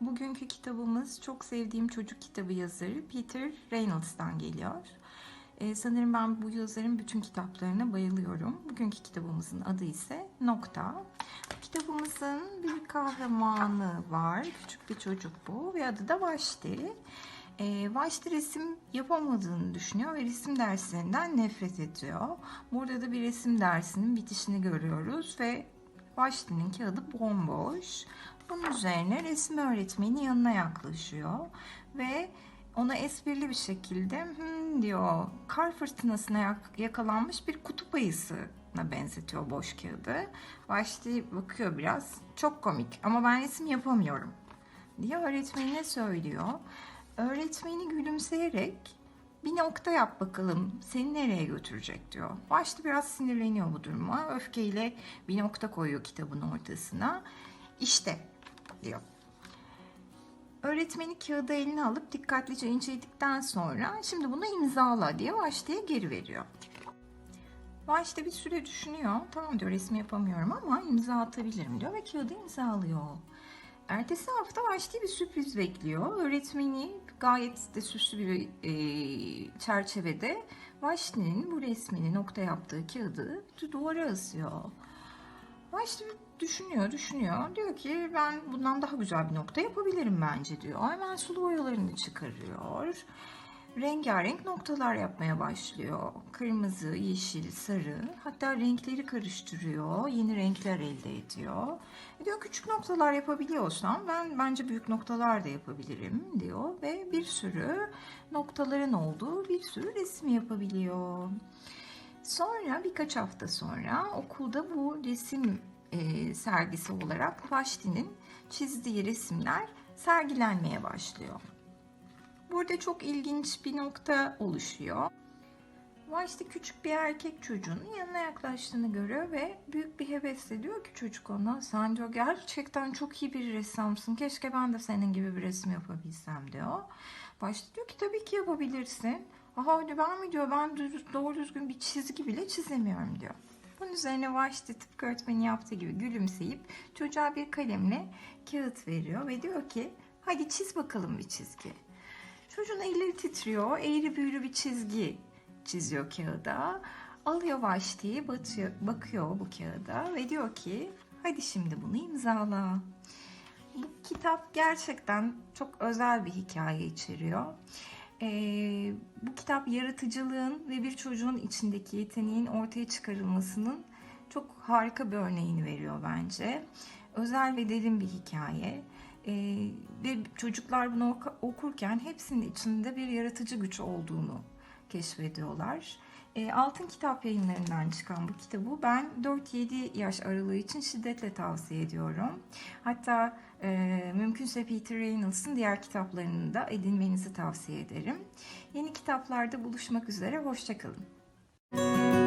Bugünkü kitabımız çok sevdiğim çocuk kitabı yazarı Peter Reynolds'tan geliyor. Ee, sanırım ben bu yazarın bütün kitaplarına bayılıyorum. Bugünkü kitabımızın adı ise Nokta. Kitabımızın bir kahramanı var. Küçük bir çocuk bu ve adı da Vaşti. Ee, Vaşti resim yapamadığını düşünüyor ve resim derslerinden nefret ediyor. Burada da bir resim dersinin bitişini görüyoruz ve Vaşti'nin kağıdı bomboş. Bunun üzerine resim öğretmeni yanına yaklaşıyor ve ona esprili bir şekilde "Hmm," diyor kar fırtınasına yak- yakalanmış bir kutup ayısına benzetiyor boş kağıdı. Vaşti bakıyor biraz çok komik ama ben resim yapamıyorum diye öğretmenine söylüyor. Öğretmeni gülümseyerek bir nokta yap bakalım seni nereye götürecek diyor. Başta biraz sinirleniyor bu duruma. Öfkeyle bir nokta koyuyor kitabın ortasına. İşte diyor. Öğretmeni kağıdı eline alıp dikkatlice inceledikten sonra şimdi bunu imzala diye Vaşti'ye geri veriyor. Vaşti bir süre düşünüyor. Tamam diyor resim yapamıyorum ama imza atabilirim diyor ve kağıdı imzalıyor. Ertesi hafta Vaşti bir sürpriz bekliyor. Öğretmeni gayet de süslü bir e, çerçevede Vaşti'nin bu resmini nokta yaptığı kağıdı duvara asıyor. Vaşti düşünüyor, düşünüyor. Diyor ki ben bundan daha güzel bir nokta yapabilirim bence diyor. Hemen sulu boyalarını çıkarıyor. Rengarenk noktalar yapmaya başlıyor. Kırmızı, yeşil, sarı. Hatta renkleri karıştırıyor. Yeni renkler elde ediyor. E Diyor küçük noktalar yapabiliyorsam ben bence büyük noktalar da yapabilirim diyor. Ve bir sürü noktaların olduğu bir sürü resim yapabiliyor. Sonra birkaç hafta sonra okulda bu resim e, sergisi olarak Vaşti'nin çizdiği resimler sergilenmeye başlıyor. Burada çok ilginç bir nokta oluşuyor. Vaşti küçük bir erkek çocuğunun yanına yaklaştığını görüyor ve büyük bir hevesle diyor ki çocuk ona sen diyor gerçekten çok iyi bir ressamsın keşke ben de senin gibi bir resim yapabilsem diyor. Vaşti diyor ki tabii ki yapabilirsin. Aha diyor ben mi diyor ben doğru düzgün bir çizgi bile çizemiyorum diyor. Bunun üzerine Vaşti tıpkı öğretmenin yaptığı gibi gülümseyip çocuğa bir kalemle kağıt veriyor ve diyor ki hadi çiz bakalım bir çizgi. Çocuğun elleri titriyor. Eğri büğrü bir çizgi çiziyor kağıda. Alıyor batıyor, bakıyor bu kağıda ve diyor ki hadi şimdi bunu imzala. Bu kitap gerçekten çok özel bir hikaye içeriyor. Ee, bu kitap yaratıcılığın ve bir çocuğun içindeki yeteneğin ortaya çıkarılmasının çok harika bir örneğini veriyor bence. Özel ve derin bir hikaye. Ee, ve çocuklar bunu oku- okurken hepsinin içinde bir yaratıcı güç olduğunu keşfediyorlar. Ee, Altın Kitap yayınlarından çıkan bu kitabı ben 4-7 yaş aralığı için şiddetle tavsiye ediyorum. Hatta e, mümkünse Peter Reynolds'ın diğer kitaplarını da edinmenizi tavsiye ederim. Yeni kitaplarda buluşmak üzere, hoşçakalın.